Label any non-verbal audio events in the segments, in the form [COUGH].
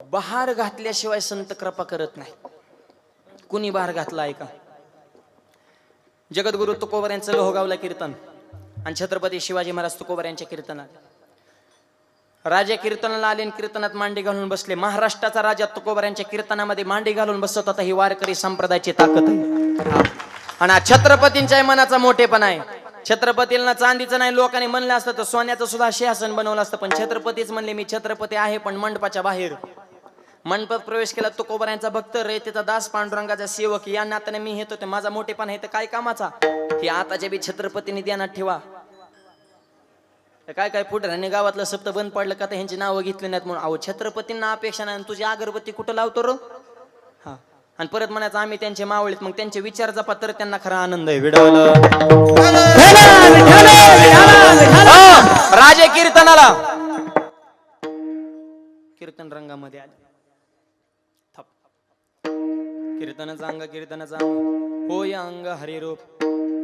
बहार घातल्याशिवाय संत कृपा करत नाही. कुणी बहार घातला आहे का जगद्गुरु तुकोबर यांचं लोहगावला कीर्तन आणि छत्रपती शिवाजी महाराज तुकोबर यांच्या कीर्तनात. राजा कीर्तनाला आले कीर्तनात मांडी घालून बसले. महाराष्ट्राचा राजा तुकोबर यांच्या कीर्तनामध्ये मांडी घालून बसत होता. ही वारकरी संप्रदायाची ताकद आहे. आणि छत्रपतींच्या मनाचा मोठेपणा आहे. छत्रपतींना चांदीचं नाही लोकांनी म्हणलं असतं तर सोन्याचं सुद्धा सिंहासन बनवलं असतं. पण छत्रपतीच म्हणले मी छत्रपती आहे पण मंडपाच्या बाहेर मंडपात प्रवेश केला तुकोबऱ्यांचा भक्त रयतेचा दास पांडुरंगाचा सेवक या नात्याने मी येतो ते माझा मोठेपण आहे तर काय कामाचा? हे आताच्या बी छत्रपतींनी ध्यानात ठेवा. काय काय पुढे गावातलं सप्त बंद पडलं का तर ह्यांची नावं घेतली नाहीत म्हणून. अहो छत्रपतींना अपेक्षा नाही तुझी अगरबत्ती कुठं लावतो रो? हा. आणि परत म्हणायचं आम्ही त्यांचे मावळीत मग त्यांचे विचार जपा तर त्यांना खरा आनंद आहे विडवलं. राजे कीर्तनाला. कीर्तन रंगामध्ये आले. कीर्तनाचा अंग कीर्तनाचा अंग होय अंग हरिरूप.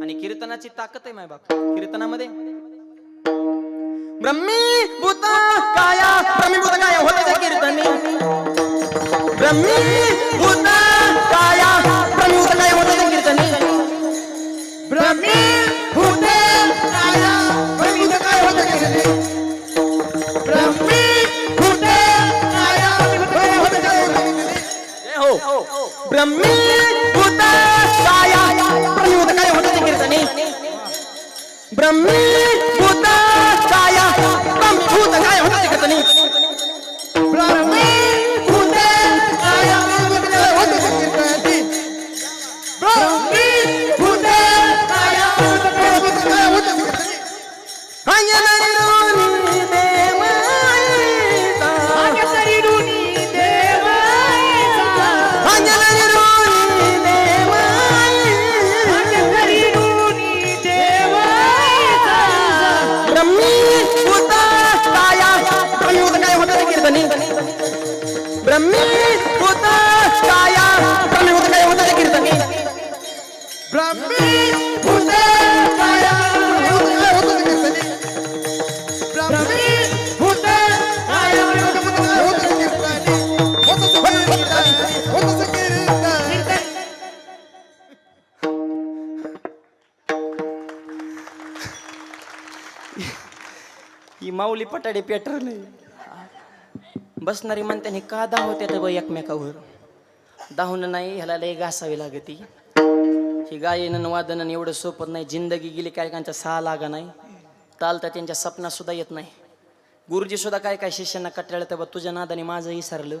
आणि कीर्तनाची ताकद आहे माय बाप. कीर्तनामध्ये? ब्रह्मी भूत काया ब्रह्मी भूत काया होते ते कीर्तनी. ब्रह्मी भूत काया ब्रह्मी भूत काया होते कीर्तन कीर्तनी. ब्रह्मी भूत काया ब्रह्मी काय होते ब्रह्मी हो ब्रह्मी भूत काया ब्रह्मी भूत काया ब्रह्मी भूत काया ब्रह्मी भूत काया होते ते कीर्तनी ब्रह्मी भूते काया ब्रह्मी भूते काया ही माऊली पटाडे पेटर नाही बसणारी म्हणते का धावते तर बाई एकमेकावर? धावणं नाही ह्याला लय घासावी लागती. ही गायन वादन एवढं सोपत नाही. जिंदगी गेली काय कांच्या सहा लागा नाही. तालता त्यांच्या सपना सुद्धा येत नाही. गुरुजी सुद्धा काय काय शिष्यांना कटाळलं तर तुझ्या नादाने माझं विसरलं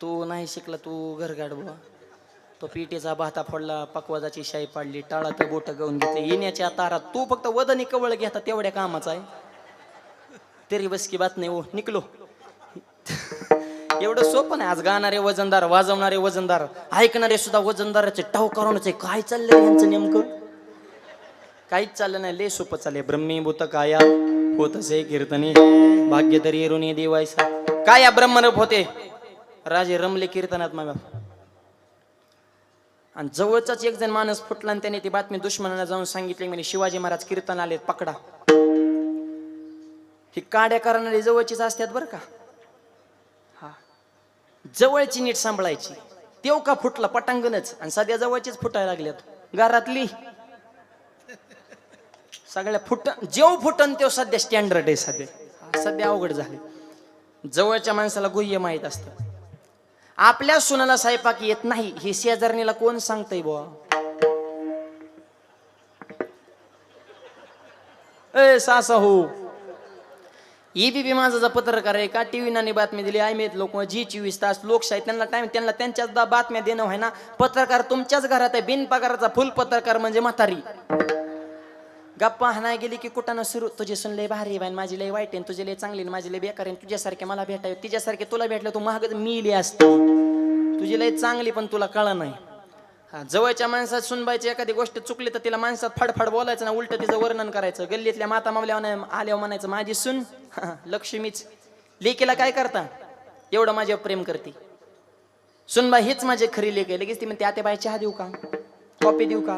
तू नाही शिकला तू घरगाड बुवा. तो पिठेचा भाता फोडला पकवाजाची शाई पाडली टाळा तर बोट गाऊन घेतले. येण्याच्या तारात तू फक्त वदनी कवळ घेता तेवढ्या कामाचा आहे. तरी बस की बात नाही ओ हो, निकलो. एवढं सोपं नाही. आज गाणारे वजनदार वाजवणारे वजनदार ऐकणारे सुद्धा वजनदाराचे टाव करणच आहे. काय चाललंय यांचं नेमकं? काहीच चाललं नाही. लय सोपं चाललंय. ब्रह्मीभूत काया होत असे कीर्तने. भाग्य तरी एरुणी देवायसा काया ब्रह्मरूप होते. राजे रमले कीर्तनात मग. आणि जवळचाच एक जण माणूस फुटला आणि त्याने ती बातमी दुश्मनाला जाऊन सांगितली. म्हणजे शिवाजी महाराज कीर्तन आलेत पकडा. ही काड्या करणारी जवळचीच असतात बरं का. हा. जवळची नीट सांभाळायची. तेव का फुटला पटांगणच आणि सध्या जवळचीच फुटायला लागल्यात. घरातली. सगळ्या फुट जेव फुटन तेव सध्या स्टँडर्ड आहे सध्या. सध्या अवघड झाले. जवळच्या माणसाला गुह्य माहीत असतं. आपल्या सुनाला स्वयंपाक येत नाही. हे शेजारणीला कोण सांगतय बुवा? ए सासा. हो ईबीपी माझा पत्रकार आहे का? टी नाने बातमी दिली. आय मेत लोक जी चोवीस तास लोकशाही त्यांना टाइम त्यांना त्यांच्याच बातम्या देणं आहे ना पत्रकार तुमच्याच घरात आहे. बिनपगाराचा फुल पत्रकार म्हणजे म्हातारी. गप्पा हाणाय गेली की कुठं सुरू? तुझी सुन लय भारी बाईन. माझी लय वाईट आहे तुझी लय चांगली माझी लय बेकार आहे तुझ्यासारखे मला भेटावे. तिच्यासारखे तुला भेटलं तू महाग मिली असतो. तुझी लय चांगली पण तुला कळ नाही हा जवळच्या माणसात सुनबायची एखादी गोष्ट चुकली तर तिला माणसात फडफड बोलायचं ना उलट तिचं वर्णन करायचं. गल्लीतल्या माता मावल्या आल्यावर म्हणायचं माझी सुन [LAUGHS] लक्ष्मीच. लेकीला काय करता? एवढं माझ्यावर प्रेम करते. सुनबा हेच माझे खरी लेख आहे. लगेच ती म्हणते आत्याबाई चहा देऊ का? कॉपी देऊ का?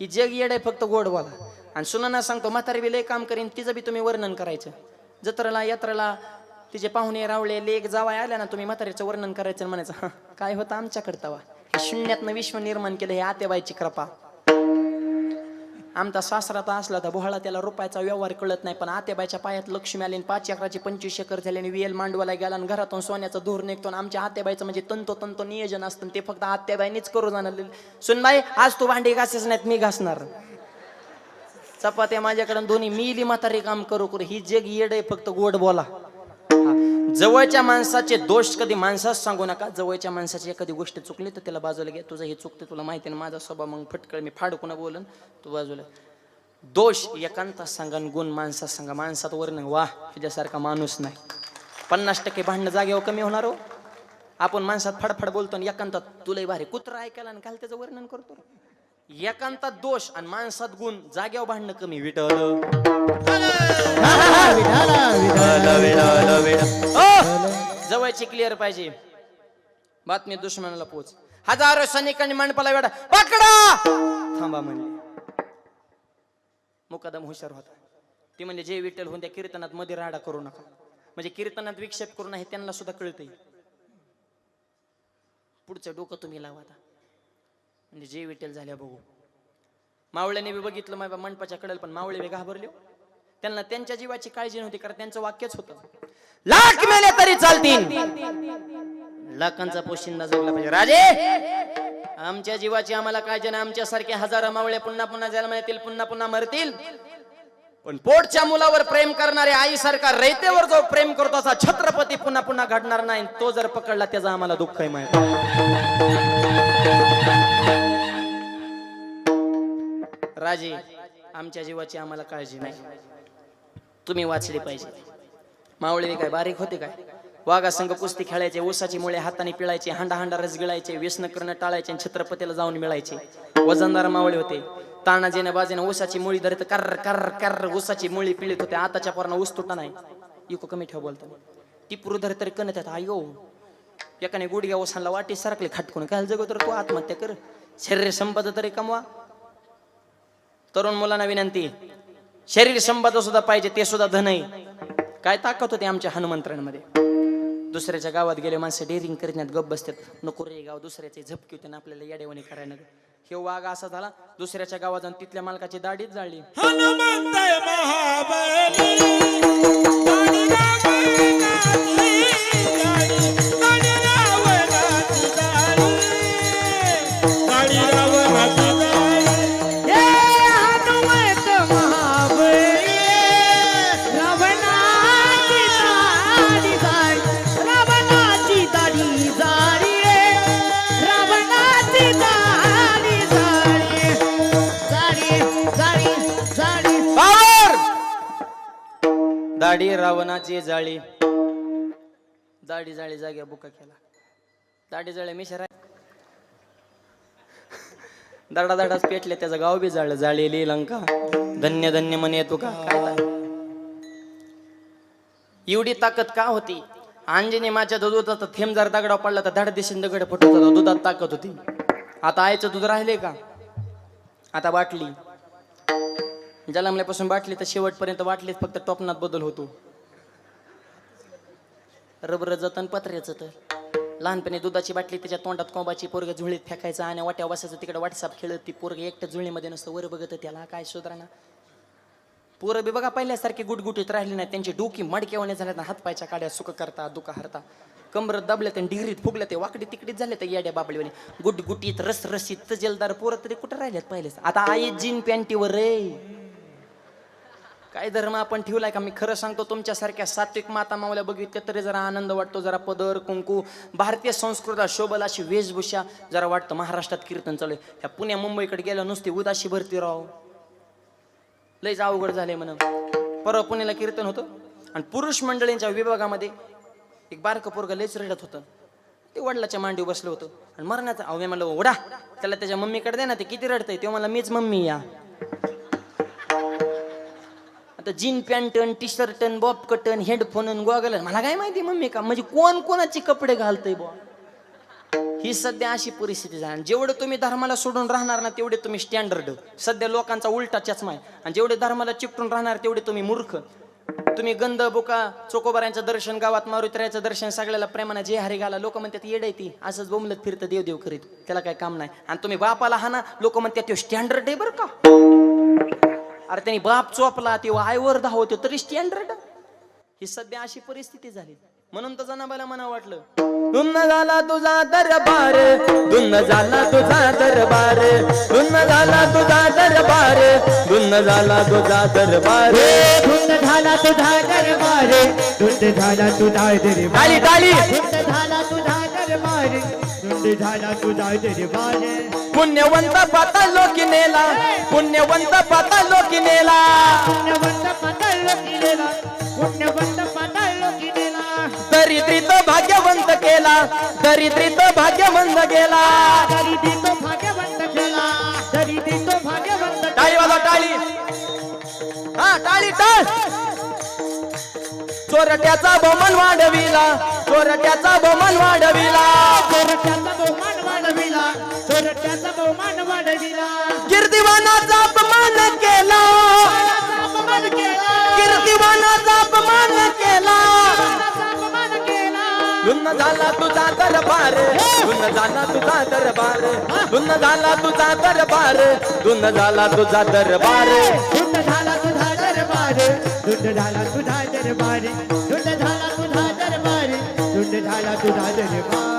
ही जग येड आहे फक्त गोड बोला आणि सुनांना सांगतो म्हातारी बी लय काम करीन तिचं बी तुम्ही वर्णन करायचं. जत्रेला यात्राला तिचे पाहुणे रावळे लेख जावाय आल्या ना तुम्ही म्हातारीचं वर्णन करायचं म्हणायचं काय होतं आमच्याकडं तवा? हे शून्यातनं विश्व निर्माण केलं हे आतेबाईची कृपा. आमचा सासरा तर असला तर बोहळा त्याला रुपयाचा व्यवहार कळत नाही पण आतेबाईच्या पायात लक्ष्मी आली आणि पाच एकराची पंचवीस एकर झाली आणि वेल मांडवाला गेला आणि घरातून सोन्याचा धूर निघतो आणि आमच्या आतेबाईचं म्हणजे तंतोतंत नियोजन असतं आणि ते फक्त आत्याबाईनेच करू जाणार. सुनबाई आज तू भांडी घासेच नाहीत मी घासणार. चपात्या माझ्याकडून दोन्ही मी इली म्हातारी काम करू करू. ही जग येड आहे फक्त गोड बोला. जवळच्या माणसाचे दोष कधी माणसाच सांगू नका. जवळच्या माणसाची एखादी गोष्ट चुकली तर त्याला बाजूला घ्या तुझं हे चुकते तुला माहिती ना माझा स्वभाव मग फटकळ मी फाडकून बोलन? तू बाजूला. दोष एकांतात सांगा गुण माणसात सांगा. माणसात वर्ण नाही वा तुझ्यासारखा माणूस नाही. पन्नास टक्के भांडणं जागेवर कमी होणार हो. आपण माणसात फडफड बोलतो आणि एकांतात तुलाही भारी कुत्रा ऐकायला आणि काल त्याचं वर्णन करतो. एकांतात दोष आणि माणसात गुण जाग्यावर भांडणं कमी. विटल जवळची क्लिअर पाहिजे. बातमी दुश्मनाला पोच. हजारो सैनिकांनी मंडपाला वेडा पकडा! थांबा म्हणले. मुकादम हुशार होता. ती म्हणजे जे विठ्ठल होऊन त्या कीर्तनात मध्ये राडा करू नका. म्हणजे कीर्तनात विक्षेप करू नये त्यांना सुद्धा कळतंय. पुढचं डोकं तुम्ही लावा आता. म्हणजे जे विठ्ठल झाल्या बघू. मावळ्याने बी बघितलं माझ्या मंडपाच्या कडेल पण मावळे बी घाबरले हो. त्यांना त्यांच्या जीवाची काळजी नव्हती कारण त्यांचं वाक्यच होतं. लाख मेले तरी चालतील. लाखांचा पोशिंदा जगला पाहिजे. राजे आमच्या जीवाची आम्हाला काळजी नाही. आमच्यासारखे हजार मावळे पुन्हा पुन्हा जन्म येतील पुन्हा पुन्हा मरतील. पण पोटच्या मुलावर प्रेम करणारे आई सारखा रयतेवर जो प्रेम करतो असा छत्रपती पुन्हा पुन्हा घडणार नाही. तो जर पकडला त्याचा आम्हाला दुःख आहे माहिती राजे आमच्या जीवाची आम्हाला काळजी नाही. तुम्ही वाचले पाहिजे. मावळे काय बारीक होते काय? वाघा संघ कुस्ती खेळायचे ऊसाची मुळे हाताने पिळायचे हांडा हांडा रस गिळायचे व्यसन करणं टाळायचे आणि छत्रपतीला जाऊन मिळायचे. वजनदार मावळे होते. तानाजीने बाजीने ऊसाची मुळी धरत कर कर कर ऊसाची मुळी पिळीत होते. आताच्या पोरांना ऊस तुटा नाही. इको कमी ठेव बोलतो. टिपूर धर तरी कणत आहेत आयो. एकाने गुडघ्या ओसांना वाटी सरकले खाटकून. काय जगो तर तू आत्महत्या कर. शरीर संपद तरी कमवा. तरुण मुलांना विनंती. शरीर संपदा सुद्धा पाहिजे ते सुद्धा धन आहे. काय ताकद होते आमच्या हनुमंत्रांमध्ये? दुसऱ्याच्या गावात गेले माणसं डेअरिंग करण्यात गप बसतात. नको रे गाव दुसऱ्याचे झपकी होते आपल्याला येडेवणी करायला हे वाघ असा झाला दुसऱ्याच्या गावात जाऊन तिथल्या मालकाची दाढीच जाळली दाढी रावणाची जाळी. दाढी जाळी जाग्या बुका केला. दाढी जाळे आहे दडा दडाच पेटले त्याचं गाव बी जाळलं जाळलेली लंका. धन्य धन्य म्हणे तुका का एवढी ताकद का होती? अंजनी माझ्या दुधाचा थेंब जर दगडा पडला तर धड दिशेन दगड फुटत होता. दुधात ताकद होती. आता आईचं दूध राहिले का? आता बाटली. जन्मल्यापासून बाटली तर शेवटपर्यंत बाटलीत फक्त टॉपनात बदल होतो. रबर जतन पत्र्याचं तर. लहानपणी दुधाची बाटली त्याच्या तोंडात कोंबाची पोरग झुळीत फेकायचं आणि वाट्या बसायचं तिकडे व्हॉट्सअप खेळत ती पोरग एकट्या झुळीमध्ये नसतं वर बघत त्याला काय सुधारणा? पोरं बी बघा पहिल्यासारखी गुटगुटीत राहिली नाही त्यांची डोकी मडकेवाने झाल्या हातपायच्या काड्या सुख करता दुखा हरता कमरत दाबले ते डिग्रीत फुगले ते वाकडी तिकडीत झाले ते येड्या बाबळीवाने गुटगुटीत रस रसीत तजेलदार पोरं तरी कुठं राहिल्यात पहिलेच आता आई जीन पॅन्टीवर रे. काय धर्म आपण ठेवलाय का? मी खरं सांगतो तुमच्यासारख्या सात्विक माता मावल्या बघितल्या तरी जरा आनंद वाटतो जरा पदर कुंकू भारतीय संस्कृता शोभल अशी वेशभूषा जरा वाटतं. महाराष्ट्रात कीर्तन चालू आहे. ह्या पुण्या मुंबईकडे गेल्या नुसती उदाशी भरती राहो लयच अवघड झाले म्हणून परवा पुण्याला कीर्तन होतं आणि पुरुष मंडळींच्या विभागामध्ये एक बारकं पोरगं लयच रडत होतं. ते वडिलाच्या मांडीवर बसलं होतं. आणि मरणाचं अहो म्हणलं ओढा त्याला त्याच्या मम्मीकडे दे ना ते किती रडतंय. तेव्हा मला मीच मम्मी या. आता जीन पॅन्टन टी शर्टन बॉब कटन हेडफोन गॉगल मला काय माहिती मम्मी का म्हणजे कोण कोणाचे कपडे घालतय बुवा? ही सध्या अशी परिस्थिती झाली. जेवढे जेवढं तुम्ही धर्माला सोडून राहणार ना तेवढे तुम्ही स्टँडर्ड सध्या लोकांचा उलटा चष्मा आहे. आणि जेवढे धर्माला चिपटून राहणार तेवढे तुम्ही मूर्ख. तुम्ही गंध बुका चोकोबारांचं दर्शन गावात मारुत्र्याचं दर्शन सगळ्याला प्रेमाने जे हरी घाला लोक म्हणतात येड आहे ती. असंच बोंबलत फिरतं देव देव करीत. त्याला काय काम नाही. आणि तुम्ही बापाला हाना लोक म्हणतात तो स्टँडर्ड आहे बरं का. अरे त्यांनी बाप चोपला ते आईवर धावतो तरी स्टँडर्ड ही सध्या अशी परिस्थिती झाली. म्हणून तर जनाबाला मना वाटलं धुन्न झाला तुझा दरबार धुन्न झाला तुझा दरबार धुन्न झाला तुझा दरबार धुन्न झाला तुझा दरबार. धुंद झाला तुझा दरबार धुंद झाला तुझा दरबार. धुंद झाला तुझा दरबार धुंद झाला तुझा दरबार. पुण्यवंत पाता लोकी नेला पुण्यवंत पाता नेला पुण्यवंत पाताळ पुण्यवंत दरिद्रीत भाग्यवंत केला दरिद्रीत भाग्यवंत गेला. तरी देतो भाग्यवंत केला तरी देतो भाग्यवंत टाळी. वाजवा टाळी हा टाळी टाळ. चोरट्याचा बहुमान वाढविला चोरट्याचा बहुमान वाढविला. चोरट्याचा बहुमान वाढविला चोरट्याचा बहुमान वाढविला. कीर्तिवानाचा धुन्न झाला तुझा दरबार. धुन्न झाला तुझा दरबार. धुन्न झाला तुझा दरबार. धुन्न झाला तुझा दरबार. धुंद झाला तुझा दरबार. धुंद झाला तुझा दरबार. धुंद झाला तुझा दरबार? धुन्न झाला तुझा दरबार.